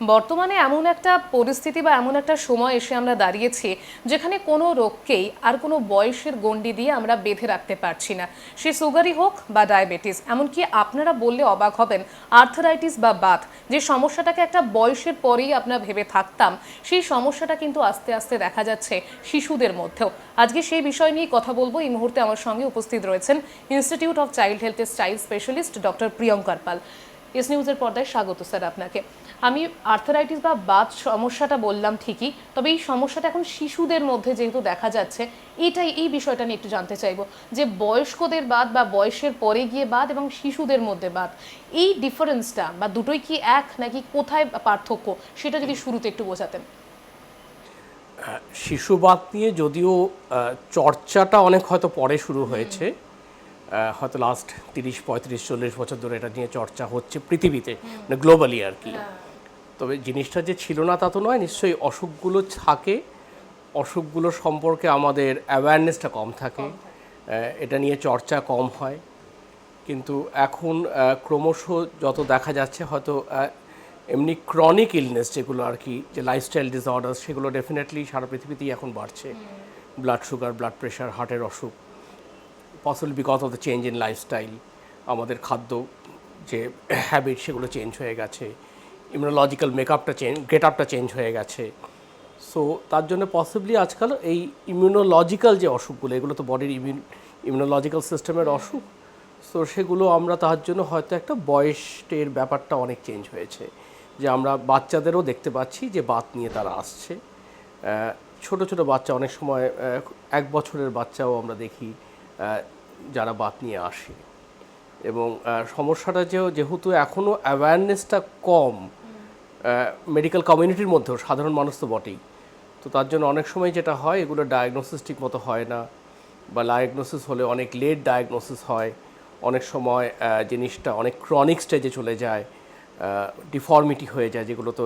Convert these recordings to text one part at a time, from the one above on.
বর্তমানে এমন একটা পরিস্থিতি বা এমন একটা সময় এসে আমরা দাঁড়িয়েছি যেখানে কোনো রোগকেই আর কোনো বয়সের গণ্ডি দিয়ে আমরা বেঁধে রাখতে পারছি না। সে সুগারই হোক বা ডায়াবেটিস, এমনকি আপনারা বললে অবাক হবেন, আর্থারাইটিস বা বাত, যে সমস্যাটাকে একটা বয়সের পরেই আপনারা ভেবে থাকতাম, সেই সমস্যাটা কিন্তু আস্তে আস্তে দেখা যাচ্ছে শিশুদের মধ্যেও। আজকে সেই বিষয় নিয়ে কথা বলব। এই মুহূর্তে আমার সঙ্গে উপস্থিত রয়েছেন ইনস্টিটিউট অফ চাইল্ড হেলথের চাইল্ড স্পেশালিস্ট ডক্টর প্রিয়ঙ্কার পাল। এস নিউজের পর্দায় স্বাগত, স্যার, আপনাকে। আমি আর্থারাইটিস বা বাত সমস্যাটা বললাম ঠিকই, তবে এই সমস্যাটা এখন শিশুদের মধ্যে যেহেতু দেখা যাচ্ছে, এটাই, এই বিষয়টা নিয়ে একটু জানতে চাইব, যে বয়স্কদের বাদ বা বয়সের পরে গিয়ে বাদ এবং শিশুদের মধ্যে বাদ এই ডিফারেন্সটা বা দুটোই কি এক নাকি কোথায় পার্থক্য, সেটা যদি শুরুতে একটু বোঝাতেন। শিশুবাদ নিয়ে যদিও চর্চাটা অনেক হয়তো পরে শুরু হয়েছে হয়তো লাস্ট তিরিশ পঁয়ত্রিশ চল্লিশ বছর ধরে এটা নিয়ে চর্চা হচ্ছে পৃথিবীতে মানে গ্লোবালি আর কি। তবে জিনিসটা যে ছিল না তা তো নয় নিশ্চয়ই অসুখগুলো থাকে অসুখগুলো সম্পর্কে আমাদের অ্যাওয়ারনেসটা কম থাকে এটা নিয়ে চর্চা কম হয়। কিন্তু এখন ক্রমশ যত দেখা যাচ্ছে হয়তো এমনি ক্রনিক ইলনেস যেগুলো আর কি যে লাইফস্টাইল ডিসঅর্ডার সেগুলো ডেফিনেটলি সারা পৃথিবীতেই এখন বাড়ছে। ব্লাড সুগার ব্লাড প্রেশার হার্টের অসুখ। Possible because of the change in lifestyle আমাদের খাদ্য যে হ্যাবিট সেগুলো চেঞ্জ হয়ে গেছে। ইমিউনোলজিক্যাল মেকআপটা চেঞ্জ গেট আপটা চেঞ্জ হয়ে গেছে। সো তার জন্য পসিবলি আজকাল এই ইমিউনোলজিক্যাল যে অসুখগুলো, এগুলো তো বডির ইমিউন ইমিউনোলজিক্যাল সিস্টেমের অসুখ। সো সেগুলো আমরা তার জন্য হয়তো একটা বয়সের ব্যাপারটা অনেক চেঞ্জ হয়েছে। যে আমরা বাচ্চাদেরও দেখতে পাচ্ছি যে বাত নিয়ে তারা আসছে। ছোট ছোট বাচ্চা, অনেক সময় এক বছরের বাচ্চাও আমরা দেখি। যারা বাত নিয়ে আসে। এবং সমস্যাটা যে, যেহেতু এখনও অ্যাওয়ারনেসটা কম মেডিকেল কমিউনিটির মধ্যেও, সাধারণ মানুষ তো বটেই। তো তার জন্য অনেক সময় যেটা হয়, এগুলো ডায়াগনোসিস ঠিক মতো হয় না বা ডায়াগনোসিস হলে অনেক লেট ডায়াগনোসিস হয়। অনেক সময় জিনিসটা অনেক ক্রনিক স্টেজে চলে যায় ডিফর্মিটি হয়ে যায়, যেগুলো তো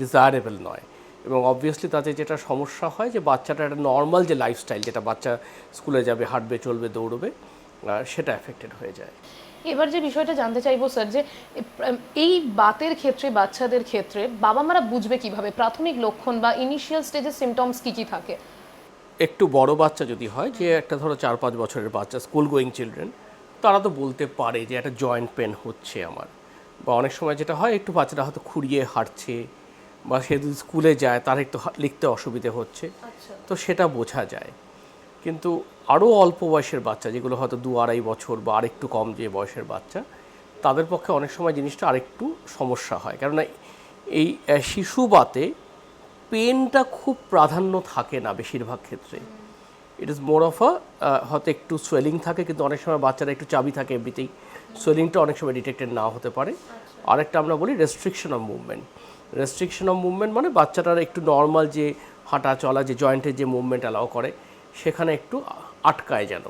ডিজায়ারেবল নয়। এবং অবভিয়াসলি তাতে যেটা সমস্যা হয় যে বাচ্চাটা একটা নর্মাল যে লাইফস্টাইল যেটা বাচ্চা স্কুলে যাবে হাঁটবে চলবে দৌড়বে সেটা এফেক্টেড হয়ে যায়। এবার যে বিষয়টা জানতে চাইব স্যার যে এই বাতের ক্ষেত্রে বাচ্চাদের ক্ষেত্রে বাবা মারা বুঝবে কীভাবে? প্রাথমিক লক্ষণ বা ইনিশিয়াল স্টেজের সিমটমস কি কি থাকে? একটু বড় বাচ্চা যদি হয় যে একটা ধরো চার পাঁচ বছরের বাচ্চা স্কুল গোয়িং চিলড্রেন তারা তো বলতে পারে যে একটা জয়েন্ট পেন হচ্ছে আমার। বা অনেক সময় যেটা হয় একটু বাচ্চাটা হয়তো খুঁড়িয়ে হাঁটছে বা সে যদি স্কুলে যায় তার একটু লিখতে অসুবিধে হচ্ছে। আচ্ছা। তো সেটা বোঝা যায়। কিন্তু আরও অল্প বয়সের বাচ্চা যেগুলো হয়তো দু আড়াই বছর বা আরেকটু কম যে বয়সের বাচ্চা তাদের পক্ষে অনেক সময় জিনিসটা আরেকটু সমস্যা হয়। কেননা এই শিশু বাতে পেনটা খুব প্রাধান্য থাকে না বেশিরভাগ ক্ষেত্রে। It is more of a হয়তো একটু সোয়েলিং থাকে কিন্তু অনেক সময় বাচ্চারা একটু চাবি থাকে এমনিতেই। সোয়েলিংটা অনেক সময় ডিটেক্টেড না হতে পারে। আরেকটা আমরা বলি restriction of movement restriction of movement মানে বাচ্চাটার একটু নর্মাল যে হাঁটা চলা, যে জয়েন্টের যে মুভমেন্ট অ্যালাউ করে, সেখানে একটু আটকায় যেন।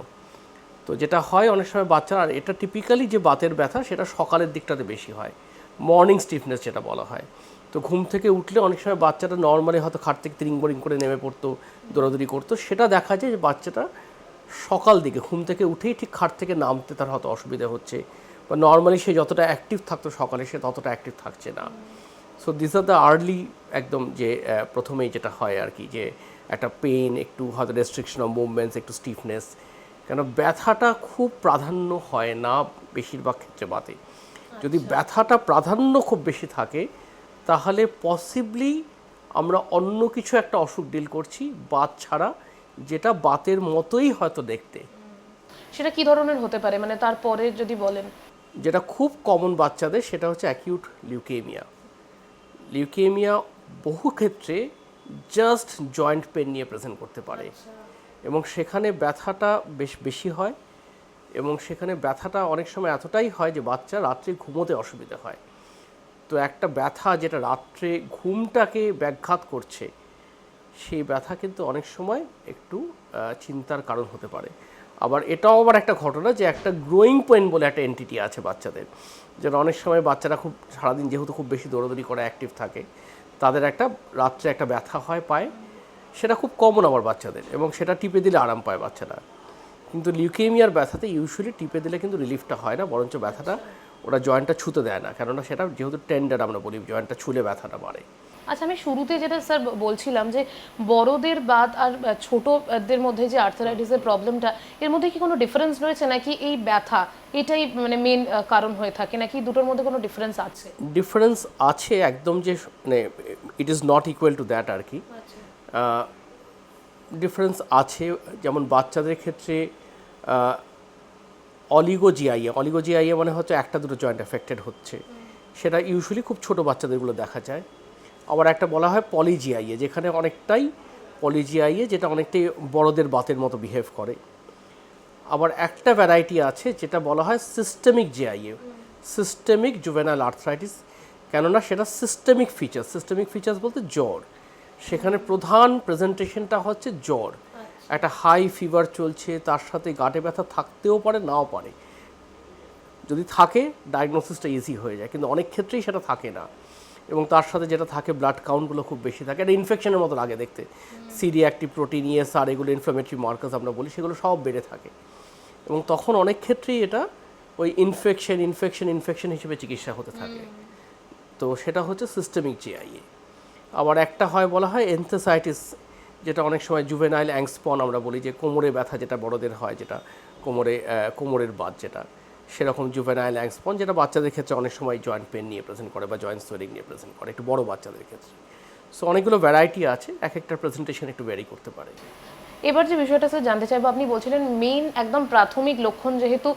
তো যেটা হয় অনেক সময় বাচ্চারা আর এটা টিপিক্যালি যে বাতের ব্যথা, সেটা সকালের দিকটাতে বেশি হয়। মর্নিং স্টিফনেস যেটা বলা হয়। তো ঘুম থেকে উঠলে অনেক সময় বাচ্চাটা নর্মালি হয়তো খাট থেকে তিরিং বোরিং করে নেমে পড়তো, দৌড়াদৌড়ি করতো। সেটা দেখা যায় যে বাচ্চাটা সকাল দিকে, ঘুম থেকে উঠেই ঠিক খাট থেকে নামতে তার হয়তো অসুবিধা হচ্ছে, বা নর্মালি সে যতটা অ্যাক্টিভ থাকতো সকালে, সে ততটা অ্যাক্টিভ থাকছে না। So this are the early একদম যে প্রথমেই যেটা হয় আর কি যে একটা পেন একটু হয়তো রেস্ট্রিকশন অফ মুভমেন্টস একটু স্টিফনেস কেন ব্যথাটা খুব প্রাধান্য হয় না বেশিরভাগ ক্ষেত্রে বাতে যদি ব্যথাটা প্রাধান্য খুব বেশি থাকে তাহলে পসিবলি আমরা অন্য কিছু একটা অসুখ ডিল করছি বাত ছাড়া যেটা বাতের মতোই হয়তো দেখতে। সেটা কি ধরনের হতে পারে? মানে তারপরে যদি বলেন। যেটা খুব কমন বাচ্চাদের সেটা হচ্ছে অ্যাকিউট লিউকেমিয়া লিউকেমিয়া বহু ক্ষেত্রে জাস্ট জয়েন্ট পেন নিয়ে প্রেজেন্ট করতে পারে। এবং সেখানে ব্যথাটা বেশ বেশি হয় এবং সেখানে ব্যথাটা অনেক সময় এতটাই হয় যে বাচ্চা রাত্রে ঘুমোতে অসুবিধা হয়। তো একটা ব্যথা যেটা রাত্রে ঘুমটাকে ব্যাঘাত করছে সেই ব্যথা কিন্তু অনেক সময় একটু চিন্তার কারণ হতে পারে। আবার এটাও আবার একটা ঘটনা যে একটা গ্রোয়িং পয়েন্ট বলে একটা এন্টিটি আছে বাচ্চাদের। যেটা অনেক সময় বাচ্চারা খুব, সারাদিন যেহেতু খুব বেশি দৌড়াদৌড়ি করে অ্যাক্টিভ থাকে, তাদের একটা রাত্রে একটা ব্যথা হয় পায়, সেটা খুব কমন আবার বাচ্চাদের এবং সেটা টিপে দিলে আরাম পায় বাচ্চারা। কিন্তু লিউকেমিয়ার ব্যথাতে ইউজুয়ালি টিপে দিলে কিন্তু রিলিফটা হয় না, বরঞ্চ ব্যথাটা ওরা জয়েন্টটা ছুতে দেয় না, কেননা সেটা যেহেতু টেন্ডার আমরা বলি জয়েন্টটা ছুলে ব্যথাটা বাড়ে। আচ্ছা আমি শুরুতে যেটা স্যার বলছিলাম যে বড়দের বাদ আর ছোটদের মধ্যে যে আর্থারাইটিসের প্রবলেমটা এর মধ্যে কি কোনো ডিফারেন্স রয়েছে? নাকি এই ব্যথা এটাই মানে মেন কারণ হয়ে থাকে? নাকি দুটোর মধ্যে কোনো ডিফারেন্স আছে? ডিফারেন্স আছে একদম যে মানে it is not equal to that আর কি। ডিফারেন্স আছে যেমন বাচ্চাদের ক্ষেত্রে অলিগোজিআইএ অলিগোজিআইএ মানে হচ্ছে একটা দুটো জয়েন্ট এফেক্টেড হচ্ছে। সেটা ইউজুয়ালি খুব ছোট বাচ্চাদেরগুলো দেখা যায়। আবার একটা বলা হয় পলিজিআইএ যেখানে অনেকটাই পলিজিআইএ যেটা অনেকটাই বড়দের বাতের মতো বিহেভ করে। আবার একটা ভ্যারাইটি আছে যেটা বলা হয় systemic JIA systemic juvenile arthritis কেননা সেটা সিস্টেমিক ফিচার সিস্টেমিক ফিচার্স বলতে জ্বর। সেখানে প্রধান প্রেজেন্টেশনটা হচ্ছে জ্বর। একটা হাই ফিভার চলছে তার সাথে গাঁটে ব্যথা থাকতেও পারে নাও পারে। যদি থাকে ডায়াগনোসিসটা ইজি হয়ে যায় কিন্তু অনেক ক্ষেত্রেই সেটা থাকে না। এবং তার সাথে যেটা থাকে ব্লাড কাউন্টগুলো খুব বেশি থাকে। এটা ইনফেকশনের মতো লাগে দেখতে। সিডি অ্যাক্টিভ প্রোটিন ইএসআর এগুলো ইনফ্লামেটরি মার্কাস আমরা বলি, সেগুলো সব বেড়ে থাকে। এবং তখন অনেক ক্ষেত্রেই এটা ওই ইনফেকশন ইনফেকশন ইনফেকশন হিসেবে চিকিৎসা হতে থাকে। তো সেটা হচ্ছে সিস্টেমিক জিআইএ আবার একটা হয়, বলা হয় এনথেসাইটিস যেটা অনেক সময় জুভেনাইল অ্যাংসপন আমরা বলি, যে কোমরে ব্যথা যেটা বড়দের হয়, যেটা কোমরে কোমরের বাদ যেটা। সেরকম জুভেনাইল অ্যাংসপন যেটা বাচ্চাদের ক্ষেত্রে অনেক সময় জয়েন্ট পেন নিয়ে প্রেজেন্ট করে বা জয়েন্ট সোয়েলিং নিয়ে প্রেজেন্ট করে, একটু বড় বাচ্চাদের ক্ষেত্রে। সো অনেকগুলো ভ্যারাইটি আছে, এক একটা প্রেজেন্টেশন একটু ভ্যারি করতে পারে। এবার যে বিষয়টা স্যার জানতে চাইব আপনি বলছিলেন মেইন একদম প্রাথমিক লক্ষণ যেহেতু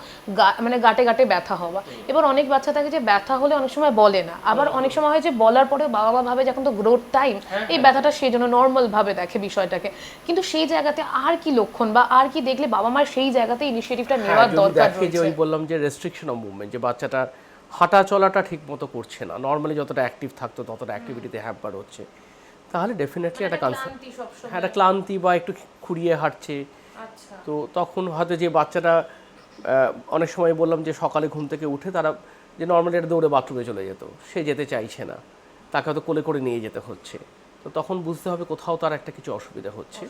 মানে গাটে গাটে ব্যথা হওয়া। এবার অনেক বাচ্চা থাকে যে ব্যথা হলে অনেক সময় বলে না। আবার অনেক সময় হয় যে বলার পরে বাবা মা ভাবে যখন তো গ্রোথ টাইম এই ব্যথাটা সেই জন্য নর্মাল ভাবে দেখে বিষয়টাকে। কিন্তু সেই জায়গাতে আর কি লক্ষণ বা আর কি দেখলে বাবা মার সেই জায়গাতে ইনিশিয়েটিভটা নেওয়ার হ্যাঁ, যদি দরকার দেখে যে ওই বললাম যে রেস্ট্রিকশন অফ মুভমেন্ট যে বাচ্চাটার হাঁটা চলাটা ঠিক মতো করছে না। নর্মালি যতটা অ্যাক্টিভ থাকতো ততটা অ্যাক্টিভিটিতে হ্যাম্পার হচ্ছে। তাহলে ডেফিনেটলি একটা কনসার্ন হ্যাঁ একটা ক্লান্তি বা একটু খুঁড়িয়ে হাঁটছে। আচ্ছা। তো তখন হয়তো যে বাচ্চাটা অনেক সময় বললাম যে সকালে ঘুম থেকে উঠে তারা যে নর্মালি এটা দৌড়ে বাথরুমে চলে যেত সে যেতে চাইছে না। তাকে হয়তো কোলে করে নিয়ে যেতে হচ্ছে। তো তখন বুঝতে হবে কোথাও তার একটা কিছু অসুবিধা হচ্ছে।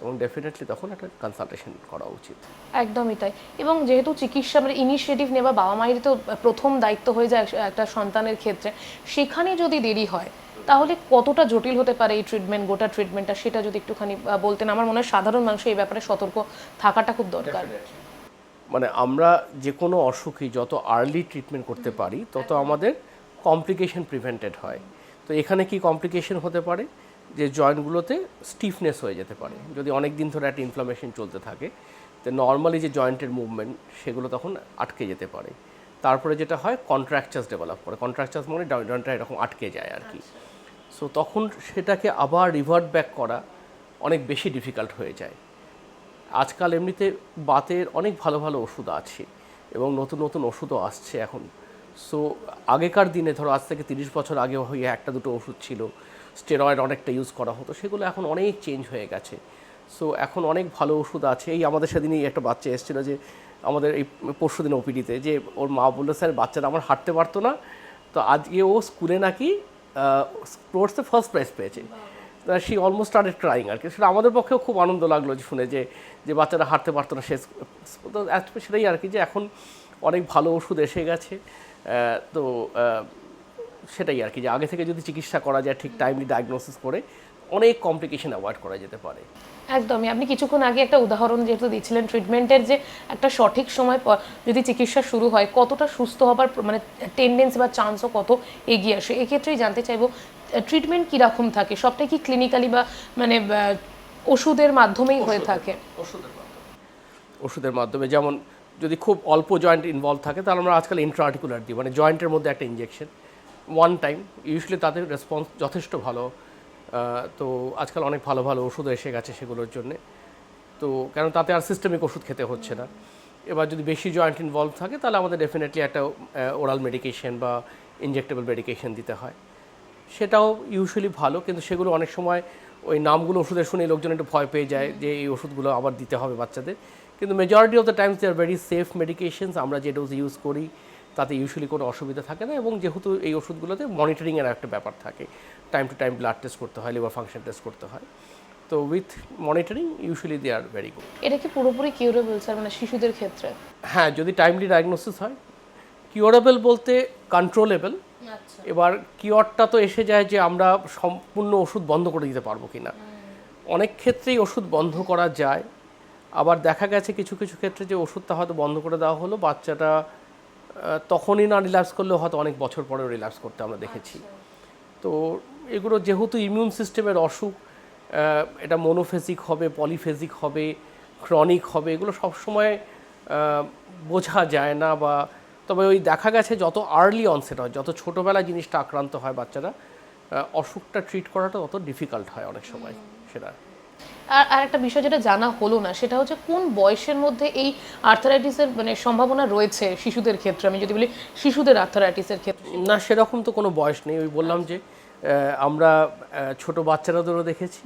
এবং ডেফিনেটলি তখন একটা কনসালটেশন করা উচিত। একদমই তাই। এবং যেহেতু চিকিৎসা মানে ইনিশিয়েটিভ নেওয়া বাবা মায়ের তো প্রথম দায়িত্ব হয়ে যায় একটা সন্তানের ক্ষেত্রে সেখানে যদি দেরি হয় তাহলে কতটা জটিল হতে পারে এই ট্রিটমেন্ট গোটা ট্রিটমেন্টটা সেটা যদি একটুখানি বলতেন। আমার মনে হয় সাধারণ মানুষ এই ব্যাপারে সতর্ক থাকাটা খুব দরকার। মানে আমরা যে কোনো অসুখই যত আর্লি ট্রিটমেন্ট করতে পারি তত আমাদের কমপ্লিকেশন প্রিভেন্টেড হয়। তো এখানে কি কমপ্লিকেশন হতে পারে? যে জয়েন্টগুলোতে স্টিফনেস হয়ে যেতে পারে। যদি অনেক দিন ধরে একটা ইনফ্লামেশন চলতে থাকে তো নর্মালি যে জয়েন্টের মুভমেন্ট সেগুলো তখন আটকে যেতে পারে। তারপরে যেটা হয় কন্ট্রাকচার্স ডেভেলপ করে। কন্ট্রাকচার্স মানে জয়েন্টটা এরকম আটকে যায় আর কি। সো তখন সেটাকে আবার রিভার্ট ব্যাক করা অনেক বেশি ডিফিকাল্ট হয়ে যায়। আজকাল এমনিতে বাতের অনেক ভালো ভালো ওষুধ আছে এবং নতুন নতুন ওষুধও আসছে এখন। সো আগেকার দিনে ধরো আজ থেকে তিরিশ বছর আগে হয়ে একটা দুটো ওষুধ ছিল স্টেরয়েড অনেকটা ইউজ করা হতো, সেগুলো এখন অনেক চেঞ্জ হয়ে গেছে। সো এখন অনেক ভালো ওষুধ আছে। এই আমাদের সেদিনই একটা বাচ্চা এসেছিল যে, আমাদের এই পরশু দিন ওপিডিতে যে ওর মা বলল, স্যার, বাচ্চাটা আমার হাঁটতে পারতো না। তো আজকে ও স্কুলে নাকি স্পোর্টসে ফার্স্ট প্রাইজ পেয়েছে। সে অলমোস্ট স্টার্টেড ক্রাইং আর কি। সেটা আমাদের পক্ষেও খুব আনন্দ লাগল যে শুনে যে যে বাচ্চারা হাঁটতে পারতো না সেটাই আর কি যে এখন অনেক ভালো ওষুধ এসে গেছে। তো সেটাই আর কি যে আগে থেকে যদি চিকিৎসা করা যায় ঠিক টাইমলি ডায়াগনোসিস করে অনেক কমপ্লিকেশন অ্যাভয়েড করা যেতে পারে। একদমই। আপনি কিছুক্ষণ আগে একটা উদাহরণ যেহেতু দিচ্ছিলেন ট্রিটমেন্টের যে একটা সঠিক সময় পর যদি চিকিৎসা শুরু হয় কতটা সুস্থ হবার মানে টেন্ডেন্সি বা চান্সও কত এগিয়ে আসে? এক্ষেত্রেই জানতে চাইব ট্রিটমেন্ট কীরকম থাকে? সবটাই কি ক্লিনিক্যালি বা মানে ওষুধের মাধ্যমেই হয়ে থাকে? ওষুধের মাধ্যমে। ওষুধের মাধ্যমে। যেমন যদি খুব অল্প জয়েন্ট ইনভলভ থাকে তাহলে আমরা আজকাল ইন্ট্রাআর্টিকুলার দিই। মানে জয়েন্টের মধ্যে একটা ইঞ্জেকশন ওয়ান টাইম ইউজুয়ালি তাদের রেসপন্স যথেষ্ট ভালো। তো আজকাল অনেক ভালো ভালো ওষুধ এসে গেছে সেগুলোর জন্যে। তো কেন তাতে আর সিস্টেমিক ওষুধ খেতে হচ্ছে না। এবার যদি বেশি জয়েন্ট ইনভলভ থাকে, তাহলে আমাদের ডেফিনেটলি একটা ওরাল মেডিকেশন বা ইনজেক্টেবল মেডিকেশন দিতে হয়। সেটাও ইউজুয়ালি ভালো, কিন্তু সেগুলো অনেক সময় ওই নামগুলো ওষুধের শুনে লোকজন একটু ভয় পেয়ে যায় যে এই ওষুধগুলো আবার দিতে হবে বাচ্চাদের। কিন্তু majority of the times they are very safe medications আমরা যে ডোজ ইউজ করি তাতে ইউজুয়ালি কোনো অসুবিধা থাকে না এবং যেহেতু এই ওষুধগুলোতে মনিটরিংয়ের একটা ব্যাপার থাকে। Time to time blood test করতে হয় লিভার ফাংশন টেস্ট করতে হয়। তো with monitoring usually they are very good এটা কি পুরোপুরি কিউরেবল স্যার মানে শিশুদের ক্ষেত্রে? হ্যাঁ যদি টাইমলি ডায়াগনোসিস হয় কিওরেবল বলতে কন্ট্রোলেবল আচ্ছা। এবার কিওরটা তো এসে যায় যে আমরা সম্পূর্ণ ওষুধ বন্ধ করে দিতে পারব কি না অনেক ক্ষেত্রেই ওষুধ বন্ধ করা যায়। আবার দেখা গেছে কিছু কিছু ক্ষেত্রে যে ওষুধটা হয়তো বন্ধ করে দেওয়া হলো বাচ্চাটা তখনই না রিল্যাক্স করলেও হয়তো অনেক বছর পরেও রিল্যাক্স করতে আমরা দেখেছি। তো এগুলো যেহেতু ইমিউন সিস্টেমের অসুখ এটা মনোফেজিক হবে পলিফেজিক হবে ক্রনিক হবে এগুলো সবসময় বোঝা যায় না বা তবে ওই দেখা গেছে যত আর্লি অনসেট হয় যত ছোটোবেলায় জিনিসটা আক্রান্ত হয় বাচ্চারা অসুখটা ট্রিট করাটা তত ডিফিকাল্ট হয় অনেক সময় সেটা। আর আর একটা বিষয় যেটা জানা হলো না সেটা হচ্ছে কোন বয়সের মধ্যে এই আর্থারাইটিসের মানে সম্ভাবনা রয়েছে শিশুদের ক্ষেত্রে? আমি যদি বলি শিশুদের আর্থারাইটিসের ক্ষেত্রে। না সেরকম তো কোনো বয়স নেই। ওই বললাম যে আমরা ছোট বাচ্চারাদেরও দেখেছি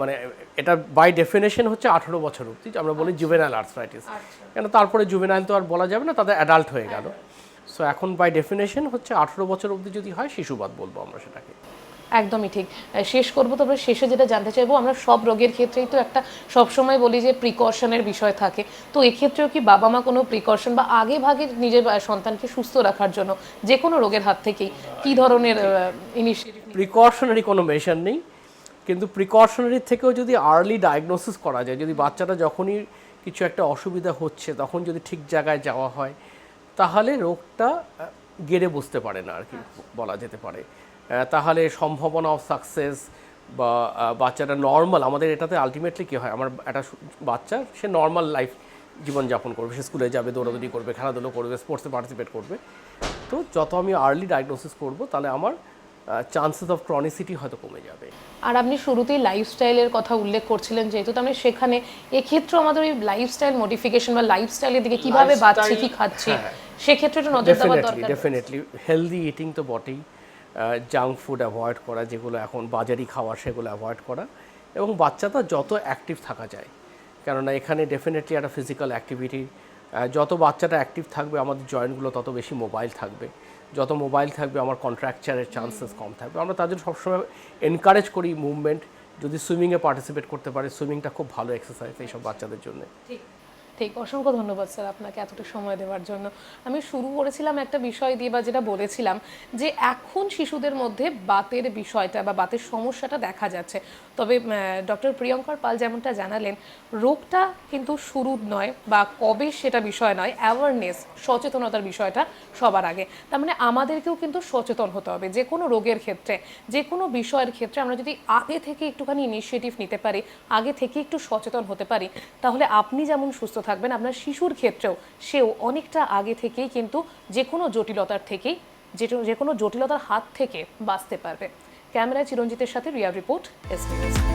মানে এটা বাই ডেফিনেশন হচ্ছে আঠেরো বছর অবধি আমরা বলি জুভেনাইল আর্থরাইটিস কেন তারপরে জুভেনাইল তো আর বলা যাবে না তাদের অ্যাডাল্ট হয়ে গেল। সো এখন বাই ডেফিনেশন হচ্ছে আঠেরো বছর অবধি যদি হয় শিশুবাদ বলব আমরা সেটাকে। একদমই ঠিক। শেষ করব তবে শেষে যেটা জানতে চাইব, আমরা সব রোগের ক্ষেত্রেই তো একটা সবসময় বলি যে প্রিকশনের বিষয় থাকে। তো এক্ষেত্রেও কি বাবা মা কোনো প্রিকশন বা আগে ভাগে নিজের সন্তানকে সুস্থ রাখার জন্য যে কোনো রোগের হাত থেকেই কি ধরনের ইনিশিয়েটিভ প্রিকশনারি কোনো মেশার নেই। কিন্তু প্রিকশনারি থেকেও যদি আর্লি ডায়াগনোসিস করা যায়, যদি বাচ্চাটা যখনই কিছু একটা অসুবিধা হচ্ছে, তখন যদি ঠিক জায়গায় যাওয়া হয়, তাহলে রোগটা গেড়ে বসতে পারে না আর কি, বলা যেতে পারে। তাহলে সম্ভাবনা অফ সাকসেস বা বাচ্চাটা নর্মাল আমাদের এটাতে আলটিমেটলি কী হয়? আমার একটা বাচ্চা সে নর্মাল লাইফ জীবনযাপন করবে। সে স্কুলে যাবে দৌড়াদৌড়ি করবে খেলাধুলো করবে স্পোর্টসে পার্টিসিপেট করবে। তো যত আমি আর্লি ডায়াগনোসিস করব তাহলে আমার চান্সেস অফ ক্রনিসিটি হয়তো কমে যাবে। আর আপনি শুরুতেই লাইফস্টাইলের কথা উল্লেখ করছিলেন যেহেতু তো আমরা সেখানে এক্ষেত্রে আমাদের ওই লাইফস্টাইল মডিফিকেশন বা লাইফস্টাইলের দিকে কীভাবে বাড়ছে কি খাচ্ছে সেক্ষেত্রে একটু নজর ডেফিনেটলি দরকার ডেফিনেটলি হেলদি ইটিং তো বটেই। জাঙ্ক ফুড অ্যাভয়েড করা, যেগুলো এখন বাজারি খাওয়া সেগুলো অ্যাভয়েড করা এবং বাচ্চাটা যত অ্যাক্টিভ থাকা যায়। কেননা এখানে ডেফিনেটলি একটা ফিজিক্যাল অ্যাক্টিভিটি যত বাচ্চাটা অ্যাক্টিভ থাকবে, আমাদের জয়েন্টগুলো তত বেশি মোবাইল থাকবে। যত মোবাইল থাকবে, আমার কন্ট্রাকচারের চান্সেস কম থাকবে। আমরা তাদের সবসময় এনকারেজ করি মুভমেন্ট যদি সুইমিংয়ে পার্টিসিপেট করতে পারে সুইমিংটা খুব ভালো এক্সারসাইজ এইসব বাচ্চাদের জন্য। ঠিক। ঠিক, অসংখ্য ধন্যবাদ স্যার আপনাকে এতটা সময় দেওয়ার জন্য। আমি শুরু করেছিলাম একটা বিষয় দিয়ে বা যেটা বলেছিলাম, যে এখন শিশুদের মধ্যে বাতের বিষয়টা বা বাতের সমস্যাটা দেখা যাচ্ছে। তবে ডক্টর প্রিয়ঙ্কর পাল যেমনটা জানালেন, রোগটা কিন্তু শুরু নয় বা কবে সেটা বিষয় নয় অ্যাওয়ারনেস সচেতনতার বিষয়টা সবার আগে। তার মানে আমাদেরকেও কিন্তু সচেতন হতে হবে। যে কোনো রোগের ক্ষেত্রে, যে কোনো বিষয়ের ক্ষেত্রে আমরা যদি আগে থেকে একটুখানি ইনিশিয়েটিভ নিতে পারি, আগে থেকে একটু সচেতন হতে পারি, তাহলে আপনি যেমন সুস্থ থাকবেন আপনার শিশুর ক্ষেত্রেও, সেও অনেকটা আগে থেকেই কিন্তু যে কোনো জটিলতার থেকেই যে কোনো জটিলতার হাত থেকে বাঁচতে পারবে। ক্যামেরায় চিরঞ্জিতের সাথে রিয়া রিপোর্ট এস।